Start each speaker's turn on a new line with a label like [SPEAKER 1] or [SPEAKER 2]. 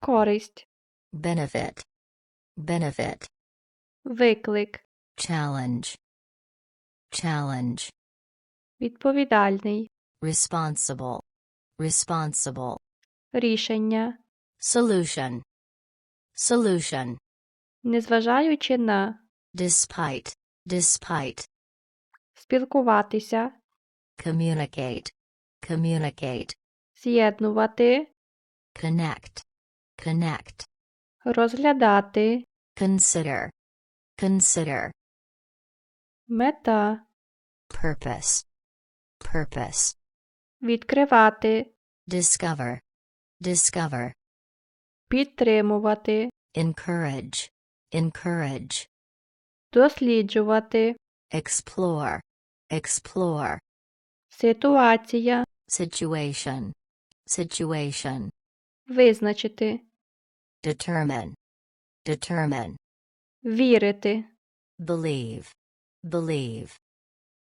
[SPEAKER 1] користь,
[SPEAKER 2] benefit, benefit,
[SPEAKER 1] виклик,
[SPEAKER 2] challenge, challenge,
[SPEAKER 1] відповідальний,
[SPEAKER 2] responsible, responsible,
[SPEAKER 1] рішення,
[SPEAKER 2] solution, solution,
[SPEAKER 1] незважаючи на,
[SPEAKER 2] despite, despite,
[SPEAKER 1] спілкуватися,
[SPEAKER 2] communicate, communicate,
[SPEAKER 1] з'єднувати,
[SPEAKER 2] connect, connect,
[SPEAKER 1] розглядати,
[SPEAKER 2] consider, consider,
[SPEAKER 1] мета,
[SPEAKER 2] purpose, purpose,
[SPEAKER 1] відкривати,
[SPEAKER 2] discover, discover,
[SPEAKER 1] підтримувати,
[SPEAKER 2] encourage, encourage,
[SPEAKER 1] досліджувати,
[SPEAKER 2] explore, explore,
[SPEAKER 1] ситуація,
[SPEAKER 2] situation, situation,
[SPEAKER 1] визначити,
[SPEAKER 2] determine, determine,
[SPEAKER 1] вірити,
[SPEAKER 2] believe, believe,